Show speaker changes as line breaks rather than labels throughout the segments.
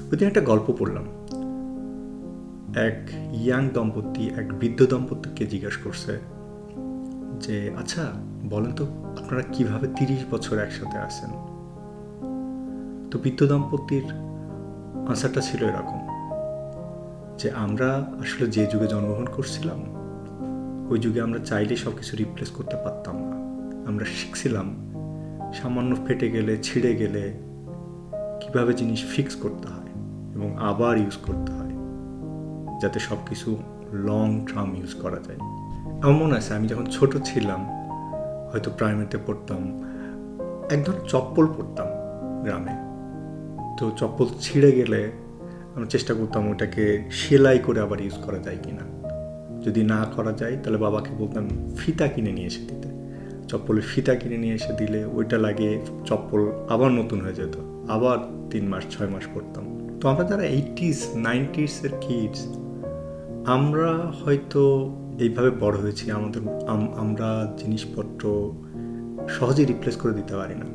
ওইদিন একটা গল্প পড়লাম। এক ইয়াং দম্পতি, এক বৃদ্ধ দম্পতিকে জিজ্ঞাসা করছে যে আচ্ছা বলেন তো, আপনারা কীভাবে তিরিশ বছর একসাথে আছেন? তো বৃদ্ধ দম্পতির আনসারটা ছিল এরকম, যে, আমরা আসলে যে যুগে জন্মগ্রহণ করছিলাম, ওই যুগে আমরা চাইলে সব কিছু রিপ্লেস করতে পারতাম না। আমরা শিখছিলাম সামান্য ফেটে গেলে, ছিঁড়ে গেলে কীভাবে জিনিস ফিক্স করতে হয়। এবং আবার ইউজ করতে হয়, যাতে সব কিছু লং টার্ম ইউজ করা যায়। আমার মনে আছে, আমি যখন ছোট ছিলাম, হয়তো প্রাইমারিতে পড়তাম, এক ধরনের চপ্পল পরতাম গ্রামে। তো চপ্পল ছিঁড়ে গেলে আমরা চেষ্টা করতাম ওটাকে সেলাই করে আবার ইউজ করা যায় কি না যদি না করা যায়, তাহলে বাবাকে বলতাম, ফিতা কিনে নিয়ে এসে দিতে। চপ্পলের ফিতা কিনে নিয়ে এসে দিলে ওইটা লাগিয়ে চপ্পল আবার নতুন হয়ে যেত। আবার তিন মাস, ছয় মাস পড়তাম তো আমরা যারা এইটিস নাইনটিসের কিডস আমরা হয়তো এইভাবে বড় হয়েছি, আমাদের আমরা জিনিসপত্র সহজে রিপ্লেস করে দিতে পারি না।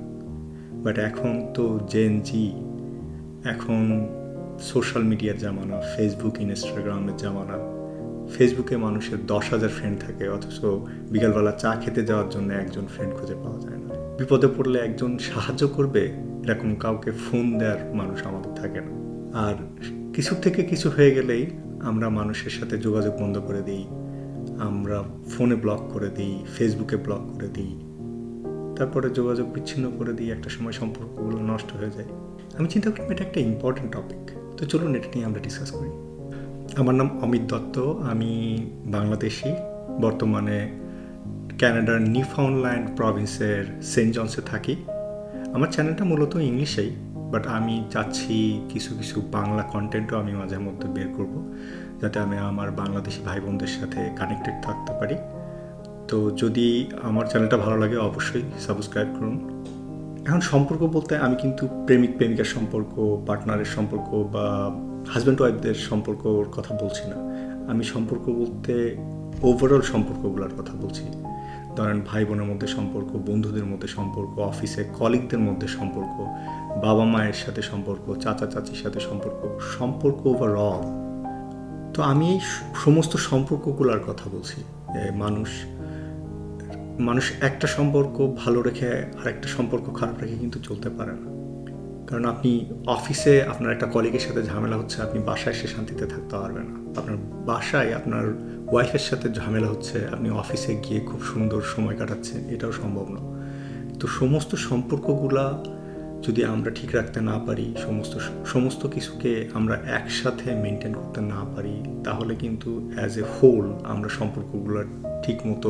বাট এখন তো জেন জি এখন সোশ্যাল মিডিয়ার জামানা ফেসবুক ইনস্টাগ্রামের জামানা ফেসবুকে মানুষের দশ হাজার ফ্রেন্ড থাকে, অথচ বিকালবেলা চা খেতে যাওয়ার জন্য একজন ফ্রেন্ড খুঁজে পাওয়া যায় না। বিপদে পড়লে একজন সাহায্য করবে, এরকম কাউকে ফোন দেওয়ার মানুষ আমাদের থাকে না। আর কিছু থেকে কিছু হয়ে গেলেই আমরা মানুষের সাথে যোগাযোগ বন্ধ করে দিই। আমরা ফোনে ব্লক করে দিই ফেসবুকে ব্লক করে দিই। তারপরে যোগাযোগ বিচ্ছিন্ন করে দিই, একটা সময় সম্পর্কগুলো নষ্ট হয়ে যায়। আমি চিন্তা করি এটা একটা ইম্পর্ট্যান্ট টপিক তো চলুন এটা নিয়ে আমরা ডিসকাস করি। আমার নাম অমিত দত্ত, আমি বাংলাদেশি, বর্তমানে ক্যানাডার নিউফাউন্ডল্যান্ড প্রভিন্সের সেন্ট জনসে থাকি। আমার চ্যানেলটা মূলত ইংলিশেই। বাট আমি চাচ্ছি কিছু কিছু বাংলা কন্টেন্টও আমি মাঝে মধ্যে বের করব, যাতে আমি আমার বাংলাদেশি ভাই বোনদের সাথে কানেক্টেড থাকতে পারি। তো যদি আমার চ্যানেলটা ভালো লাগে, অবশ্যই সাবস্ক্রাইব করুন। এখন সম্পর্ক বলতে আমি কিন্তু প্রেমিক, প্রেমিকার সম্পর্ক পার্টনারের সম্পর্ক বা হাজব্যান্ড ওয়াইফদের সম্পর্কর কথা বলছি না। আমি সম্পর্ক বলতে ওভারঅল সম্পর্কগুলোর কথা বলছি। ধরেন ভাই বোনের মধ্যে সম্পর্ক, বন্ধুদের মধ্যে সম্পর্ক অফিসে কলিগদের মধ্যে সম্পর্ক, বাবা মায়ের সাথে সম্পর্ক, চাচা চাচির সাথে সম্পর্ক সম্পর্ক ওভারঅল তো আমি এই সমস্ত সম্পর্কগুলোর কথা বলছি মানুষ মানুষ একটা সম্পর্ক ভালো রেখে আর একটা সম্পর্ক খারাপ রেখে কিন্তু চলতে পারে না। কারণ আপনি অফিসে আপনার একটা কলিগের সাথে ঝামেলা হচ্ছে, আপনি বাসায় এসে শান্তিতে থাকতে পারবেন না। আপনার বাসায় আপনার ওয়াইফের সাথে ঝামেলা হচ্ছে, আপনি অফিসে গিয়ে খুব সুন্দর সময় কাটাচ্ছেন, এটাও সম্ভব না। তো সমস্ত সম্পর্কগুলা যদি আমরা ঠিক রাখতে না পারি, সমস্ত সমস্ত কিছুকে আমরা একসাথে মেনটেন করতে না পারি, তাহলে কিন্তু অ্যাজ এ হোল আমরা সম্পর্কগুলো ঠিক মতো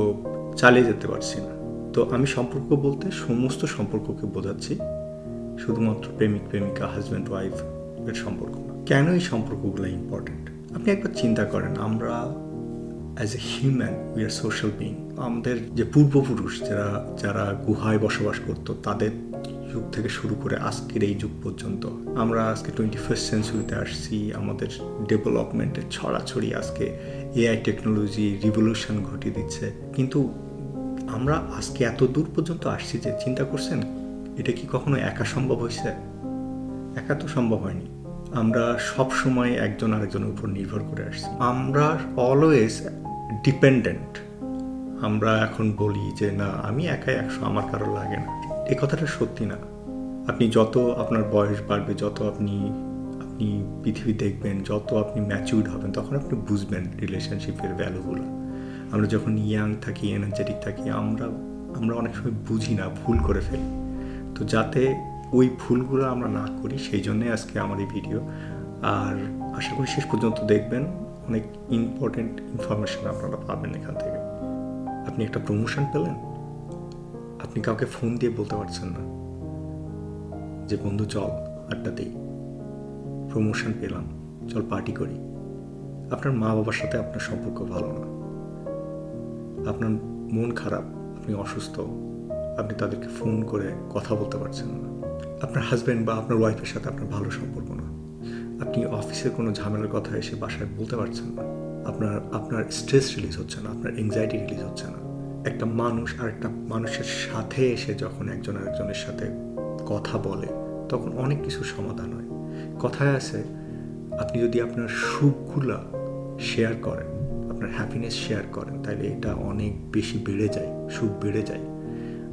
চালিয়ে যেতে পারছি না। তো আমি সম্পর্ক বলতে সমস্ত সম্পর্ককে বোঝাচ্ছি, শুধুমাত্র প্রেমিক, প্রেমিকা হাজব্যান্ড ওয়াইফ এর সম্পর্ক কেন এই সম্পর্কগুলো ইম্পর্টেন্ট আপনি একবার চিন্তা করেন, আমরা as a human we are social being আমাদের যে পূর্বপুরুষ যারা যারা গুহায় বসবাস করতো, তাদের যুগ থেকে শুরু করে আজকের এই যুগ পর্যন্ত, আমরা আজকে টোয়েন্টি ফার্স্ট সেঞ্চুরিতে আসছি, আমাদের ডেভেলপমেন্টের ছড়াছড়ি আজকে এআই টেকনোলজি রিভলিউশন ঘটিয়ে দিচ্ছে। কিন্তু আমরা আজকে এত দূর পর্যন্ত আসছি যে চিন্তা করছেন, এটা কি কখনো একা সম্ভব হয়েছে? একা তো সম্ভব হয়নি। আমরা সব সময় একজন আরেকজনের উপর নির্ভর করে আসছি। আমরা অলওয়েজ ডিপেন্ডেন্ট আমরা এখন বলি যে, না, আমি একাই একশো, আমার কারও লাগে না। এই কথাটা সত্যি না। আপনি যত আপনার বয়স বাড়বে, যত আপনি আপনি পৃথিবী দেখবেন, যত আপনি ম্যাচিউর্ড হবেন, তখন আপনি বুঝবেন রিলেশনশিপের ভ্যালুগুলো আমরা যখন ইয়াং থাকি এনার্জেটিক থাকি, আমরা আমরা অনেক সময় বুঝি না, ভুল করে ফেলি। তো যাতে ওই ভুলগুলো আমরা না করি, সেই জন্যে আজকে আমার এই ভিডিও আর আশা করি শেষ পর্যন্ত দেখবেন। অনেক ইম্পর্টেন্ট ইনফরমেশন আপনারা পাবেন এখান থেকে। আপনি একটা প্রমোশন পেলেন, আপনি কাউকে ফোন দিয়ে বলতে পারছেন না যে, বন্ধু, চল, আড্ডা দিই। প্রমোশন পেলাম, চল পার্টি করি। আপনার মা বাবার সাথে আপনার সম্পর্ক ভালো না। আপনার মন খারাপ, আপনি অসুস্থ, আপনি তাদেরকে ফোন করে কথা বলতে পারছেন না। আপনার হাজব্যান্ড বা আপনার ওয়াইফের সাথে আপনার ভালো সম্পর্ক না। আপনি অফিসের কোনো ঝামেলার কথা এসে বাসায় বলতে পারছেন না। আপনার আপনার স্ট্রেস রিলিজ হচ্ছে না, আপনার এংজাইটি রিলিজ হচ্ছে না। একটা মানুষ আর একটা মানুষের সাথে এসে যখন একজন আরেকজনের সাথে কথা বলে, তখন অনেক কিছু সমাধান হয়। কথায় আছে, আপনি যদি আপনার সুখগুলা শেয়ার করেন, আপনার হ্যাপিনেস শেয়ার করেন তাহলে এটা অনেক বেশি বেড়ে যায়, সুখ বেড়ে যায়।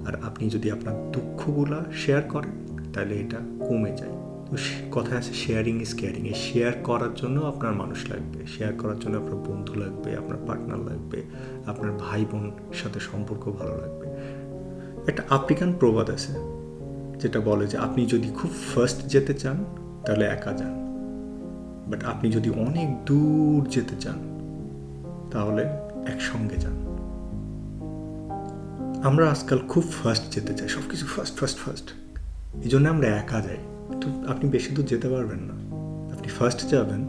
আর আপনি যদি আপনার দুঃখগুলা শেয়ার করেন তাহলে এটা কমে যায়। তো কথায় আছে শেয়ারিং ইজ কেয়ারিং এই শেয়ার করার জন্য আপনার মানুষ লাগবে। শেয়ার করার জন্য আপনার বন্ধু লাগবে, আপনার পার্টনার লাগবে, আপনার ভাই বোন সাথে সম্পর্ক ভালো লাগবে। একটা আফ্রিকান প্রবাদ আছে, যেটা বলে যে, আপনি যদি খুব ফার্স্ট যেতে চান, তাহলে একা যান। বাট আপনি যদি অনেক দূর যেতে চান, তাহলে একসঙ্গে যান। আমরা আজকাল খুব ফার্স্ট যেতে চাই সব কিছু ফার্স্ট ফার্স্ট ফার্স্ট এই জন্য আমরা একা যাই। তো আপনি বেশি দূর যেতে পারবেন না। আপনি ফার্স্ট যাবেন,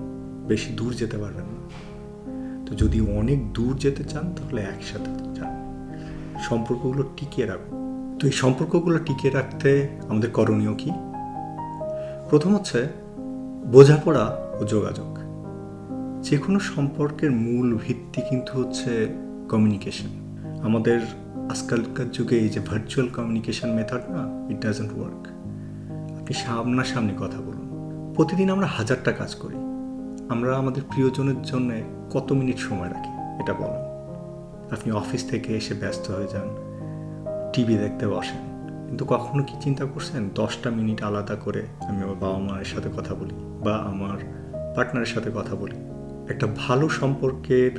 বেশি দূর যেতে পারবেন না। তো যদি অনেক দূর যেতে চান, তাহলে একসাথে যান। সম্পর্কগুলো টিকিয়ে রাখুন। তো এই সম্পর্কগুলো টিকিয়ে রাখতে আমাদের করণীয় কি? প্রথম হচ্ছে বোঝাপড়া ও যোগাযোগ। যে কোনো সম্পর্কের মূল ভিত্তি কিন্তু হচ্ছে কমিউনিকেশন আমাদের আজকালকার যুগে এই যে ভার্চুয়াল কমিউনিকেশন মেথড না ইট ডাজেন্ট ওয়ার্ক আপনি সামনাসামনি কথা বলুন। প্রতিদিন আমরা হাজারটা কাজ করি। আমরা আমাদের প্রিয়জনের জন্য কত মিনিট সময় রাখি, এটা বলুন। আপনি অফিস থেকে এসে ব্যস্ত হয়ে যান, টিভি দেখতে বসেন, কিন্তু কখনো কি চিন্তা করছেন? দশটা মিনিট আলাদা করে আমি আমার বাবা মায়ের সাথে কথা বলি বা আমার পার্টনারের সাথে কথা বলি। একটা ভালো সম্পর্কের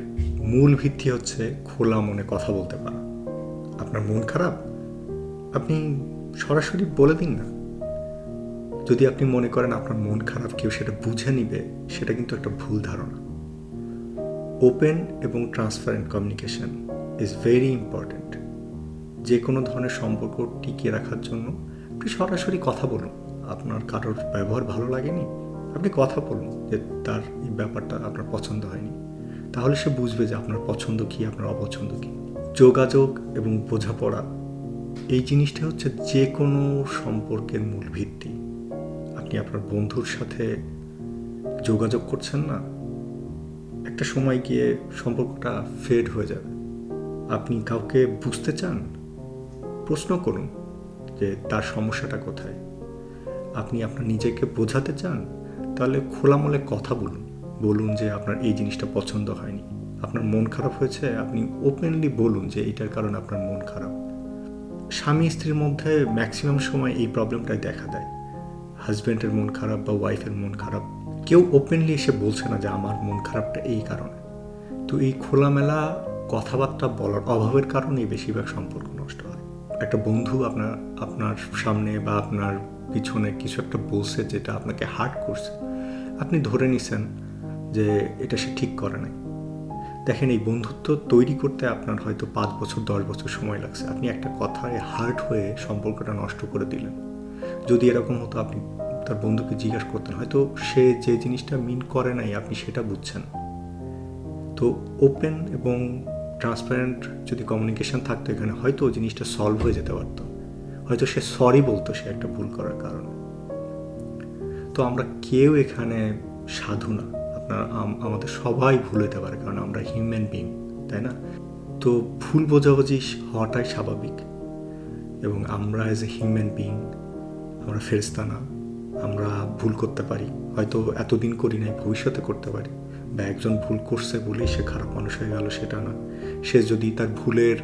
মূল ভিত্তি হচ্ছে খোলা মনে কথা বলতে পারা। আপনার মন খারাপ? আপনি সরাসরি বলে দিন না। যদি আপনি মনে করেন আপনার মন খারাপ, কেউ সেটা বুঝে নিবে, সেটা কিন্তু একটা ভুল ধারণা। ওপেন এবং transparent communication is very important যে কোনো ধরনের সম্পর্ক টিকিয়ে রাখার জন্য আপনি সরাসরি কথা বলুন। আপনার কারোর ব্যবহার ভালো লাগেনি? আপনি কথা বলুন যে তার এই ব্যাপারটা আপনার পছন্দ হয়নি। তাহলে সে বুঝবে যে আপনার পছন্দ কী, আপনার অপছন্দ কী। যোগাযোগ এবং বোঝাপড়া, এই জিনিসটা হচ্ছে যে কোনো সম্পর্কের মূল ভিত্তি। আপনি আপনার বন্ধুর সাথে যোগাযোগ করছেন না? একটা সময় গিয়ে সম্পর্কটা ফেড হয়ে যাবে। আপনি কাউকে বুঝতে চান? প্রশ্ন করুন যে তার সমস্যাটা কোথায়? আপনি আপনার নিজেকে বোঝাতে চান? তাহলে খোলামলে কথা বলুন। বলুন যে আপনার এই জিনিসটা পছন্দ হয়নি। আপনার মন খারাপ হয়েছে? আপনি ওপেনলি বলুন যে এইটার কারণে আপনার মন খারাপ। স্বামী স্ত্রীর মধ্যে ম্যাক্সিমাম সময় এই প্রবলেমটাই দেখা দেয়। হাজব্যান্ডের মন খারাপ বা ওয়াইফের মন খারাপ, কেউ ওপেনলি এসে বলছে না যে আমার মন খারাপটা এই কারণে। তো এই খোলামেলা কথাবার্তা বলার অভাবের কারণেই বেশিরভাগ সম্পর্ক নষ্ট হয়। একটা বন্ধু আপনার আপনার সামনে বা আপনার পিছনে কিছু একটা বলছে যেটা আপনাকে হার্ট করছে, আপনি ধরে নিছেন যে এটা সে ঠিক করে নাই। দেখেন এই বন্ধুত্ব তৈরি করতে আপনার হয়তো পাঁচ বছর, দশ বছর সময় লাগছে। আপনি একটা কথায় হার্ট হয়ে সম্পর্কটা নষ্ট করে দিলেন। যদি এরকম হতো, আপনি তার বন্ধুকে জিজ্ঞাসা করতেন, হয়তো সে যে জিনিসটা মিন করে নাই, আপনি সেটা বুঝছেন। তো ওপেন এবং ট্রান্সপারেন্ট যদি কমিউনিকেশন থাকতো এখানে, হয়তো জিনিসটা সলভ হয়ে যেতে পারতো। হয়তো সে সরি বলতো সে একটা ভুল করার কারণে। তো আমরা কেউ এখানে সাধু না। আপনার, আম- আমাদের সবাই ভুল হতে পারে, কারণ আমরা হিউম্যান বিং তাই না? তো ভুল বোঝাবুঝি হওয়াটাই স্বাভাবিক। এবং আমরা এজ এ হিউম্যান বিং আমরা ফেরেস্তা না, আমরা ভুল করতে পারি, হয়তো এতদিন করি নাই, ভবিষ্যতে করতে পারি। বা একজন ভুল করছে বলেই সে খারাপ মানুষ হয়ে গেল, সেটা না। সে যদি তার ভুলের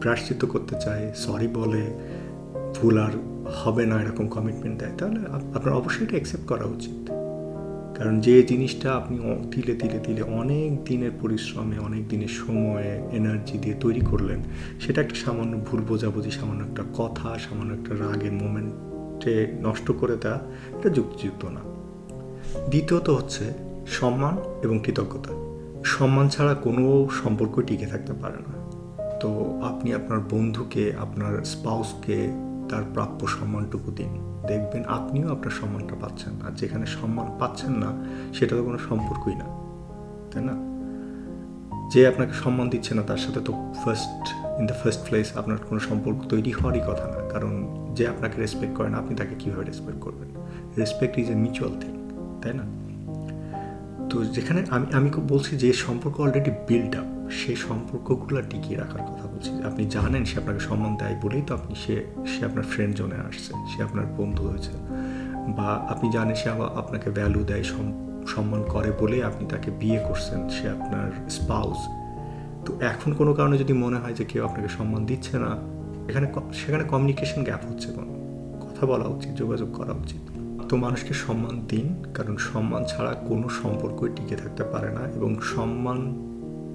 প্রায়শ্চিত্ত করতে চায় সরি বলে, ভুল আর হবে না এরকম কমিটমেন্ট দেয়, তাহলে আপনার অবশ্যই এটা অ্যাকসেপ্ট করা উচিত। কারণ যে জিনিসটা আপনি তিলে তিলে তিলে অনেক দিনের পরিশ্রমে, অনেক দিনের সময়ে এনার্জি দিয়ে তৈরি করলেন, সেটা একটা সামান্য ভুল বোঝাবুঝি, সামান্য একটা কথা, সামান্য একটা রাগের মোমেন্টে নষ্ট করে দেওয়া এটা যুক্তিযুক্ত না। দ্বিতীয়ত হচ্ছে সম্মান এবং কৃতজ্ঞতা। সম্মান ছাড়া কোনো সম্পর্ক টিকে থাকতে পারে না। তো আপনি আপনার বন্ধুকে, আপনার স্পাউসকে তার প্রাপ্য সম্মানটুকু দিন। দেখবেন আপনিও আপনার সম্মানটা পাচ্ছেন আর যেখানে সম্মান পাচ্ছেন না, সেটা তো কোনো সম্পর্কই না। তাই না? যে আপনাকে সম্মান দিচ্ছে না, তার সাথে তো first in the first place আপনার কোনো সম্পর্ক তৈরি হওয়ারই কথা না। কারণ যে আপনাকে রেসপেক্ট করে না, আপনি তাকে কীভাবে রেসপেক্ট করবেন? Respect is a mutual thing তাই না? তো যেখানে আমি আমি বলছি যে সম্পর্ক অলরেডি বিল্ড আপ সেই সম্পর্কগুলো টিকিয়ে রাখার কথা বলছি। আপনি জানেন সে আপনাকে সম্মান দেয় বলেই তো আপনি সে সে আপনার ফ্রেন্ড জোনে আসছে, সে আপনার বন্ধু হয়েছে। বা আপনি জানেন সে আপনাকে ভ্যালু দেয় সম্মান করে বলে আপনি তাকে বিয়ে করছেন, সে আপনার স্পাউস তো এখন কোনো কারণে যদি মনে হয় যে কেউ আপনাকে সম্মান দিচ্ছে না, এখানে সেখানে কমিউনিকেশন গ্যাপ হচ্ছে কোনো। কথা বলা উচিত, যোগাযোগ করা উচিত। তো মানুষকে সম্মান দিন, কারণ সম্মান ছাড়া কোনো সম্পর্কই টিকে থাকতে পারে না এবং সম্মান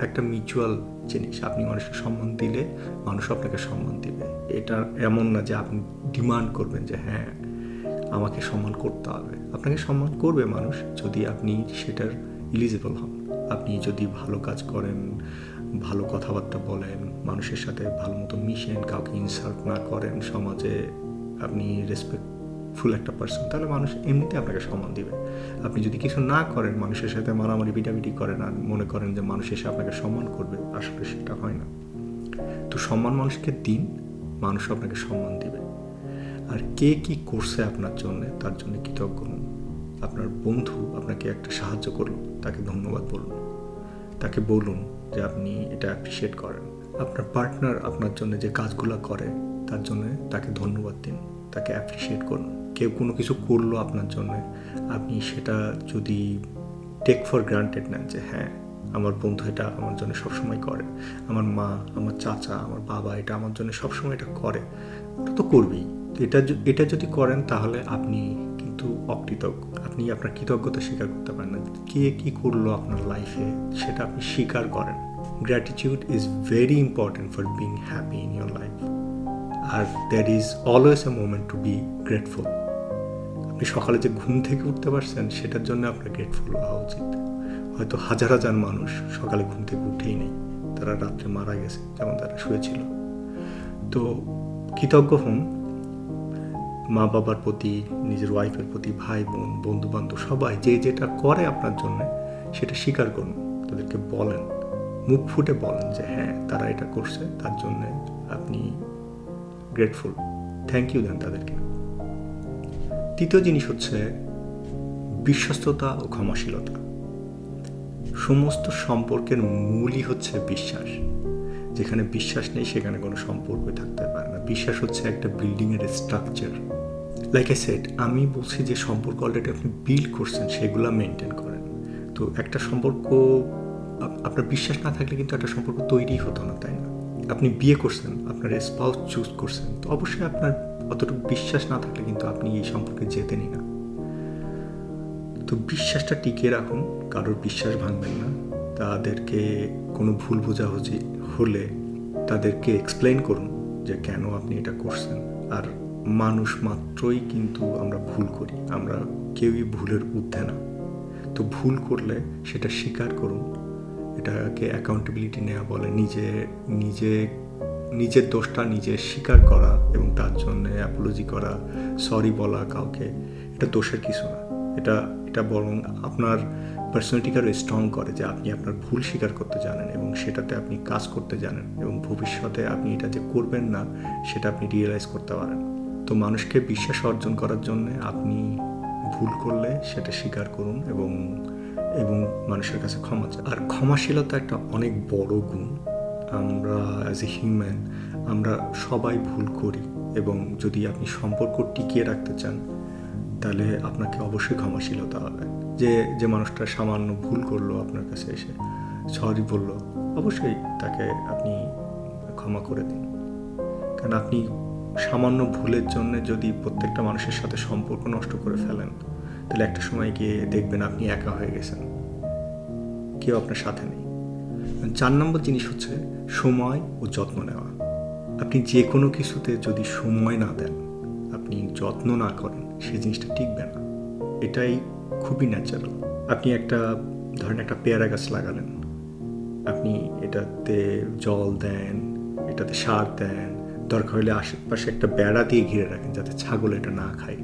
একটা মিউচুয়াল জিনিস। আপনি মানুষকে সম্মান দিলে মানুষ আপনাকে সম্মান দিবে। এটা এমন না যে আপনি ডিমান্ড করবেন যে হ্যাঁ আমাকে সম্মান করতে হবে। আপনাকে সম্মান করবে মানুষ যদি আপনি সেটার ইলিজিবল হন। আপনি যদি ভালো কাজ করেন, ভালো কথাবার্তা বলেন, মানুষের সাথে ভালো মতো মিশেন, কাউকে ইনসাল্ট না করেন সমাজে, আপনি রেসপেক্টফুল একটা পার্সন তাহলে মানুষ এমনিতে আপনাকে সম্মান দিবে। আপনি যদি কিছু না করেন, মানুষের সাথে মারামারি, পিটাপিটি করেন আর মনে করেন যে মানুষ এসে আপনাকে সম্মান করবে, আসলে সেটা হয় না। তো সম্মান মানুষকে দিন, মানুষ আপনাকে সম্মান দিবে। আর কে কি করছে আপনার জন্য, তার জন্য কৃতজ্ঞ হন আপনার বন্ধু আপনাকে একটা সাহায্য করল, তাকে ধন্যবাদ বলুন। তাকে বলুন যে আপনি এটা অ্যাপ্রিসিয়েট করেন। আপনার পার্টনার আপনার জন্য যে কাজগুলো করে, তার জন্য তাকে ধন্যবাদ দিন, তাকে অ্যাপ্রিসিয়েট করুন। কেউ কোনো কিছু করল আপনার জন্য, আপনি সেটা যদি টেক ফর গ্রান্টেড নেন যে হ্যাঁ আমার বন্ধু এটা আমার জন্য সবসময় করে, আমার মা, আমার চাচা, আমার বাবা এটা আমার জন্য সবসময় এটা করে ওটা তো করবেই। এটা এটা যদি করেন তাহলে আপনি কিন্তু অকৃতজ্ঞ, আপনি আপনার কৃতজ্ঞতা স্বীকার করতে পারেন না। কে কী করল আপনার লাইফে সেটা আপনি স্বীকার করেন। Gratitude is very important for being happy in your life R there is always a moment to be grateful আপনি সকালে যে ঘুম থেকে উঠতে পারছেন, সেটার জন্য আপনার গ্রেটফুল হওয়া উচিত। হয়তো হাজার হাজার মানুষ সকালে ঘুম থেকে উঠেই নেই। তারা রাত্রে মারা গেছে, যেমন তারা শুয়েছিল। তো কৃতজ্ঞ হন মা বাবার প্রতি, নিজের ওয়াইফের প্রতি ভাই বোন বন্ধু বান্ধব সবাই যে যেটা করে আপনার জন্য, সেটা স্বীকার করুন। তাদেরকে বলেন, মুখ ফুটে বলেন যে হ্যাঁ তারা এটা করছে, তার জন্য আপনি গ্রেটফুল থ্যাংক ইউ দেন তাদেরকে। তৃতীয় জিনিস হচ্ছে বিশ্বস্ততা ও ক্ষমাশীলতা। সমস্ত সম্পর্কের মূলই হচ্ছে বিশ্বাস। যেখানে বিশ্বাস নেই, সেখানে কোনো সম্পর্কই থাকতে পারে বিশ্বাস হচ্ছে একটা বিল্ডিংয়ের স্ট্রাকচার লাইক আই সেট আমি বলছি যে সম্পর্ক অলরেডি আপনি বিল্ড করছেন, সেগুলো মেনটেন করেন। তো একটা সম্পর্ক, আপ- আপনার বিশ্বাস না থাকলে কিন্তু একটা সম্পর্ক তৈরি হতো না, তাই না? আপনি বিয়ে করছেন, আপনার স্পাউস চুজ করছেন, তো অবশ্যই আপনার অতটুকু বিশ্বাস না থাকলে কিন্তু আপনি এই সম্পর্কে যেতেনই না। তো বিশ্বাসটা টিকিয়ে রাখুন, কারোর বিশ্বাস ভাঙবেন না। তাদেরকে কোনো ভুল বোঝাবুঝি হলে তাদেরকে এক্সপ্লেন করুন। যে কেন আপনি এটা করছেন। আর মানুষ মাত্রই কিন্তু আমরা ভুল করি। আমরা কেউই ভুলের ঊর্ধ্বে না। তো ভুল করলে সেটা স্বীকার করুন। এটাকে অ্যাকাউন্টেবিলিটি নেওয়া বলে। নিজে নিজে, নিজের দোষটা নিজে স্বীকার করা এবং তার জন্য অ্যাপোলজি করা সরি বলা কাউকে, এটা দোষের কিছু না। এটা এটা বরং আপনার পার্সোনালিটিকে আরও স্ট্রং করে যে আপনি আপনার ভুল স্বীকার করতে জানেন এবং সেটাতে আপনি কাজ করতে জানেন এবং ভবিষ্যতে আপনি এটা যে করবেন না, সেটা আপনি রিয়েলাইজ করতে পারেন। তো মানুষকে বিশ্বাস অর্জন করার জন্য আপনি ভুল করলে সেটা স্বীকার করুন এবং এবং মানুষের কাছে ক্ষমা চান। আর ক্ষমাশীলতা একটা অনেক বড় গুণ। আমরা অ্যাজ এ হিউম্যান আমরা সবাই ভুল করি এবং যদি আপনি সম্পর্ক টিকিয়ে রাখতে চান তাহলে আপনাকে অবশ্যই ক্ষমাশীলতা হবে। যে যে মানুষটা সামান্য ভুল করল আপনার কাছে এসে, সরি বলল, অবশ্যই তাকে আপনি ক্ষমা করে দিন। কারণ আপনি সামান্য ভুলের জন্য যদি প্রত্যেকটা মানুষের সাথে সম্পর্ক নষ্ট করে ফেলেন, তাহলে একটা সময় গিয়ে দেখবেন আপনি একা হয়ে গেছেন। কেউ আপনার সাথে নেই। চার নম্বর জিনিস হচ্ছে সময় ও যত্ন নেওয়া। আপনি যে কোনো কিছুতে যদি সময় না দেন, আপনি যত্ন না করেন সেই জিনিসটা টিকবে না। এটাই খুবই ন্যাচারাল আপনি একটা, ধরেন একটা পেয়ারা গাছ লাগালেন। আপনি এটাতে জল দেন, এটাতে সার দেন, দরকার হলে আশেপাশে একটা বেড়া দিয়ে ঘিরে রাখেন যাতে ছাগল এটা না খায়।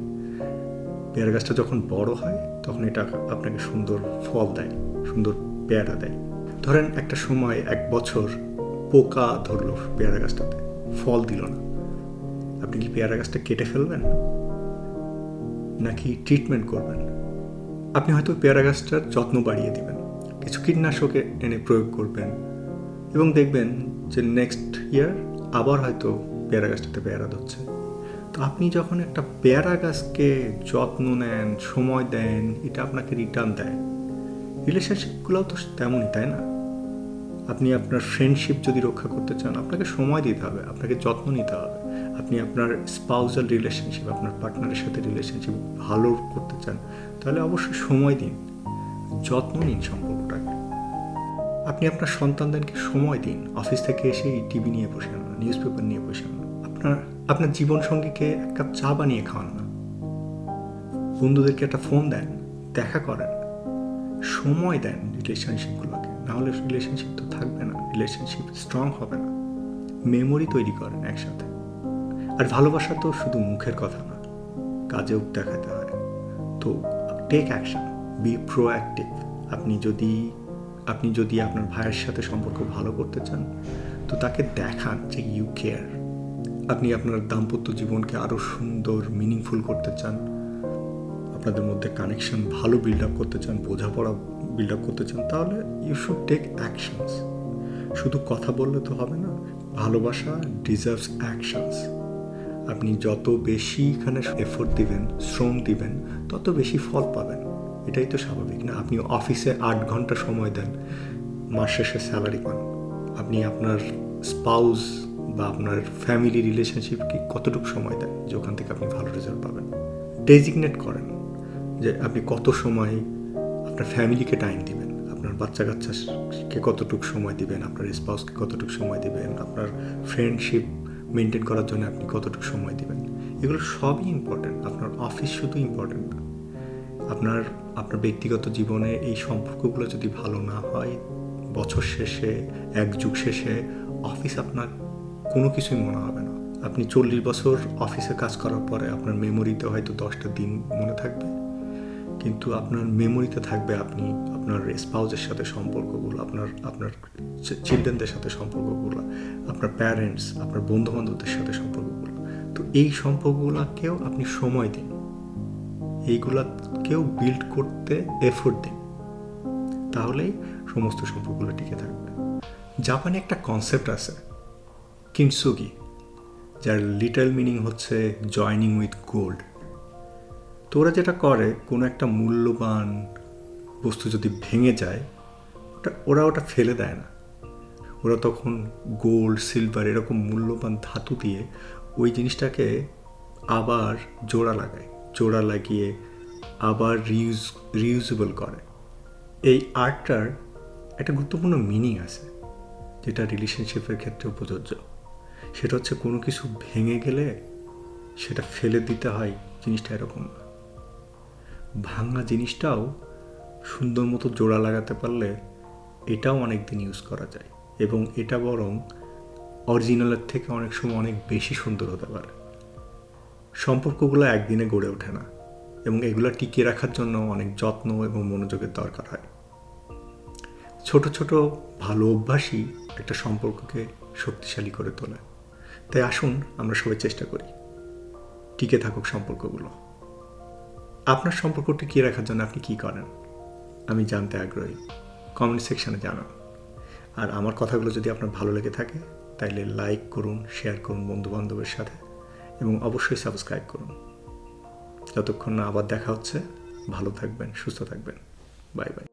পেয়ারা গাছটা যখন বড় হয়, তখন এটা আপনাকে সুন্দর ফল দেয়, সুন্দর পেয়ারা দেয়। ধরেন একটা সময়, এক বছর পোকা ধরলো পেয়ারা গাছটাতে, ফল দিল না। আপনি কি পেয়ারা গাছটা কেটে ফেলবেন? নাকি ট্রিটমেন্ট করবেন? আপনি হয়তো পেয়ারা গাছটার যত্ন বাড়িয়ে দিবেন। কিছু কীটনাশকে এনে প্রয়োগ করবেন এবং দেখবেন যে নেক্সট ইয়ার আবার হয়তো পেয়ারা গাছটাতে পেয়ারা ধরছে। তো আপনি যখন একটা পেয়ারা গাছকে যত্ন নেন, সময় দেন, এটা আপনাকে রিটার্ন দেয় রিলেশনশিপগুলোও তো তেমনই, তাই না? আপনি আপনার ফ্রেন্ডশিপ যদি রক্ষা করতে চান, আপনাকে সময় দিতে হবে, আপনাকে যত্ন নিতে হবে। আপনি আপনার স্পাউজাল রিলেশনশিপ আপনার পার্টনারের সাথে রিলেশনশিপ ভালো করতে চান, তাহলে অবশ্যই সময় দিন, যত্ন নিন সম্পর্কটাকে। আপনি আপনার সন্তানদেরকে সময় দিন অফিস থেকে এসে টিভি নিয়ে বসে না নিউজ পেপার নিয়ে বসে না আপনার আপনার জীবন সঙ্গীকে এক কাপ চা বানিয়ে খাওয়ান না। বন্ধুদেরকে একটা ফোন দেন, দেখা করেন, সময় দেন রিলেশনশিপগুলোকে নাহলে রিলেশনশিপ তো থাকবে না রিলেশনশিপ স্ট্রং হবে না। মেমোরি তৈরি করেন একসাথে। আর ভালোবাসা তো শুধু মুখের কথা না, কাজেও দেখাতে হয়। তো টেক অ্যাকশন বি প্রোঅ্যাক্টিভ আপনি যদি আপনি যদি আপনার ভাইয়ের সাথে সম্পর্ক ভালো করতে চান, তো তাকে দেখান যে ইউ কেয়ার আপনি আপনার দাম্পত্য জীবনকে আরও সুন্দর মিনিংফুল করতে চান, আপনাদের মধ্যে কানেকশন ভালো বিল্ড আপ করতে চান, বোঝাপড়া বিল্ড আপ করতে চান, তাহলে ইউ শুড টেক অ্যাকশনস শুধু কথা বললে তো হবে না, ভালোবাসা ডিজার্ভস অ্যাকশনস আপনি যত বেশি এখানে এফোর্ট দিবেন, শ্রম দিবেন, তত বেশি ফল পাবেন। এটাই তো স্বাভাবিক না? আপনি অফিসে আট ঘণ্টা সময় দেন, মাস শেষে স্যালারি পান। আপনি আপনার স্পাউস বা আপনার ফ্যামিলি রিলেশনশিপকে কতটুকু সময় দেন, যে ওখান থেকে আপনি ভালো রেজাল্ট পাবেন? ডেজিগনেট করেন যে আপনি কত সময় আপনার ফ্যামিলিকে টাইম দিবেন, আপনার বাচ্চা কাচ্চাকে কতটুকু সময় দিবেন, আপনার স্পাউসকে কতটুকু সময় দিবেন, আপনার ফ্রেন্ডশিপ মেনটেন করার জন্য আপনি কতটুকু সময় দেবেন? এগুলো সবই ইম্পর্টেন্ট আপনার অফিস শুধু ইম্পর্টেন্ট না আপনার আপনার ব্যক্তিগত জীবনে এই সম্পর্কগুলো যদি ভালো না হয়, বছর শেষে, এক যুগ শেষে অফিস আপনার কোনো কিছুই মনে হবে না। আপনি চল্লিশ বছর অফিসে কাজ করার পরে আপনার মেমোরিতে হয়তো দশটা দিন মনে থাকবে, কিন্তু আপনার মেমোরিতে থাকবে আপনি আপনার স্পাউজের সাথে সম্পর্কগুলো, আপনার আপনার চিলড্রেনদের সাথে সম্পর্কগুলো, আপনার প্যারেন্টস আপনার বন্ধু বান্ধবদের সাথে সম্পর্কগুলো। তো এই সম্পর্কগুলোকেও আপনি সময় দিন। এইগুলাকেও বিল্ড করতে এফোর্ট দিন। তাহলেই সমস্ত সম্পর্কগুলো টিকে থাকবে। জাপানে একটা কনসেপ্ট আছে কিনসুগি যার লিটল মিনিং হচ্ছে জয়নিং উইথ গোল্ড তো ওরা যেটা করে, কোনো একটা মূল্যবান বস্তু যদি ভেঙে যায়, ওটা, ওরা ওটা ফেলে দেয় না। ওরা তখন গোল্ড সিলভার এরকম মূল্যবান ধাতু দিয়ে ওই জিনিসটাকে আবার জোড়া লাগায়। জোড়া লাগিয়ে আবার রিউজ রিউজেবল করে। এই আর্টটার একটা গুরুত্বপূর্ণ মিনিং আছে, যেটা রিলেশনশিপের ক্ষেত্রেও প্রযোজ্য সেটা হচ্ছে কোনো কিছু ভেঙে গেলে সেটা ফেলে দিতে হয়, জিনিসটা এরকম না। ভাঙা জিনিসটাও সুন্দর মতো জোড়া লাগাতে পারলে এটাও অনেক দিন ইউজ করা যায় এবং এটা বরং অরিজিনালের থেকে অনেক সময় অনেক বেশি সুন্দর হতে পারে। সম্পর্কগুলো একদিনে গড়ে ওঠে না এবং এগুলো টিকিয়ে রাখার জন্য অনেক যত্ন এবং মনোযোগের দরকার হয়। ছোট ছোট ভালো অভ্যাসই একটা সম্পর্ককে শক্তিশালী করে তোলে। তাই আসুন আমরা সবাই চেষ্টা করি। টিকে থাকুক সম্পর্কগুলো। আপনার সম্পর্ক টিকিয়ে রাখার জন্য আপনি কি করেন? আমি জানতে আগ্রহী। কমেন্ট সেকশানে জানান আর আমার কথাগুলো যদি আপনার ভালো লেগে থাকে, তাইলে লাইক করুন, শেয়ার করুন বন্ধুবান্ধবের সাথে এবং অবশ্যই সাবস্ক্রাইব করুন। যতক্ষণ না আবার দেখা হচ্ছে, ভালো থাকবেন, সুস্থ থাকবেন। Bye bye.